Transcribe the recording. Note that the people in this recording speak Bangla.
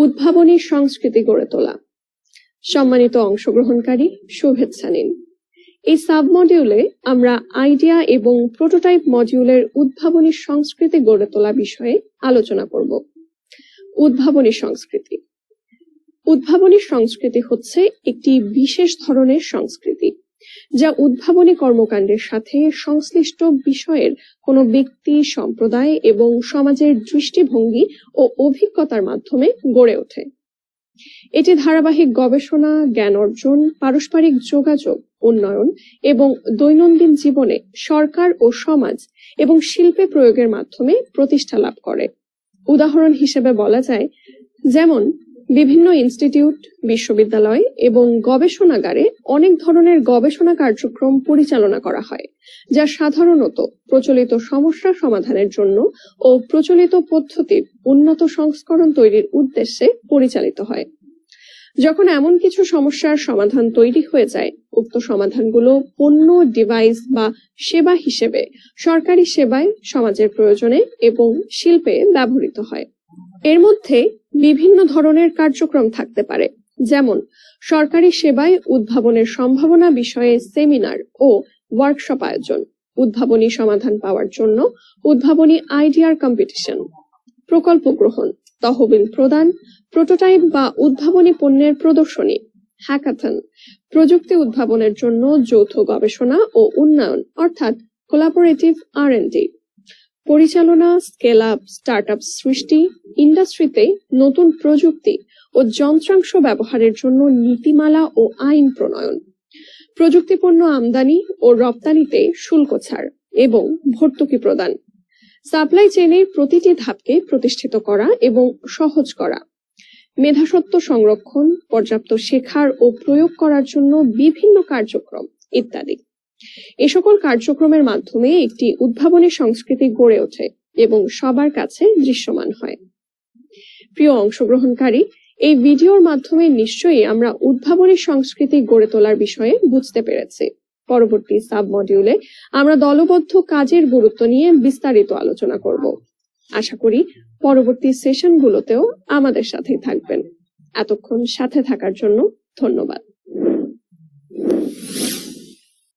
উদ্ভাবনী সংস্কৃতি গড়ে তোলা। সম্মানিত অংশগ্রহণকারী, শুভেচ্ছা নিন। এই সাব মডিউলে আমরা আইডিয়া এবং প্রোটোটাইপ মডিউলের উদ্ভাবনী সংস্কৃতি গড়ে তোলা বিষয়ে আলোচনা করব। উদ্ভাবনী সংস্কৃতি। উদ্ভাবনী সংস্কৃতি হচ্ছে একটি বিশেষ ধরনের সংস্কৃতি। যা উদ্ভাবনী কর্মকাণ্ডের সাথে সংশ্লিষ্ট বিষয়ের কোনো ব্যক্তি, সম্প্রদায় এবং সমাজের দৃষ্টিভঙ্গি ও অভিজ্ঞতার মাধ্যমে গড়ে ওঠে। এটি ধারাবাহিক গবেষণা, জ্ঞান অর্জন, পারস্পরিক যোগাযোগ, উন্নয়ন এবং দৈনন্দিন জীবনে সরকার ও সমাজ এবং শিল্পে প্রয়োগের মাধ্যমে প্রতিষ্ঠা লাভ করে। উদাহরণ হিসেবে বলা যায়, যেমন বিভিন্ন ইনস্টিটিউট, বিশ্ববিদ্যালয় এবং গবেষণাগারে অনেক ধরনের গবেষণা কার্যক্রম পরিচালনা করা হয়, যা সাধারণত প্রচলিত সমস্যা সমাধানের জন্য ও প্রচলিত পদ্ধতির উন্নত সংস্করণ তৈরির উদ্দেশ্যে পরিচালিত হয়। যখন এমন কিছু সমস্যার সমাধান তৈরি হয়ে যায়, উক্ত সমাধানগুলো পণ্য, ডিভাইস বা সেবা হিসেবে সরকারি সেবায় সমাজের প্রয়োজনে এবং শিল্পে ব্যবহৃত হয়। এর মধ্যে বিভিন্ন ধরনের কার্যক্রম থাকতে পারে, যেমন সরকারি সেবায় উদ্ভাবনের সম্ভাবনা বিষয়ে সেমিনার ও ওয়ার্কশপ আয়োজন, উদ্ভাবনী সমাধান পাওয়ার জন্য উদ্ভাবনী আইডিয়ার কম্পিটিশন, প্রকল্প গ্রহণ, তহবিল প্রদান, প্রোটোটাইপ বা উদ্ভাবনী পণ্যের প্রদর্শনী, হ্যাকাথন, প্রযুক্তি উদ্ভাবনের জন্য যৌথ গবেষণা ও উন্নয়ন, অর্থাৎ কোলাবোরেটিভ আর পরিচালনা স্কেল আপ স্টার্ট আপ সৃষ্টি, ইন্ডাস্ট্রিতে নতুন প্রযুক্তি ও যন্ত্রাংশ ব্যবহারের জন্য নীতিমালা ও আইন প্রণয়ন। প্রযুক্তিপণ্য আমদানি ও রপ্তানিতে শুল্ক ছাড় এবং ভর্তুকি প্রদান। সাপ্লাই চেইনের প্রতিটি ধাপকে প্রতিষ্ঠিত করা এবং সহজ করা। মেধাসত্ব সংরক্ষণ, পর্যাপ্ত শেখার ও প্রয়োগ করার জন্য বিভিন্ন কার্যক্রম, ইত্যাদি। এ সকল কার্যক্রমের মাধ্যমে একটি উদ্ভাবনী সংস্কৃতি গড়ে ওঠে এবং সবার কাছে দৃশ্যমান হয়। প্রিয় অংশগ্রহণকারী, এই ভিডিওর মাধ্যমে নিশ্চয়ই আমরা উদ্ভাবনী সংস্কৃতি গড়ে তোলার বিষয়ে বুঝতে পেরেছি। পরবর্তী সাব মডিউলে আমরা দলবদ্ধ কাজের গুরুত্ব নিয়ে বিস্তারিত আলোচনা করব। আশা করি পরবর্তী সেশনগুলোতেও আমাদের সাথেই থাকবেন। এতক্ষণ সাথে থাকার জন্য ধন্যবাদ।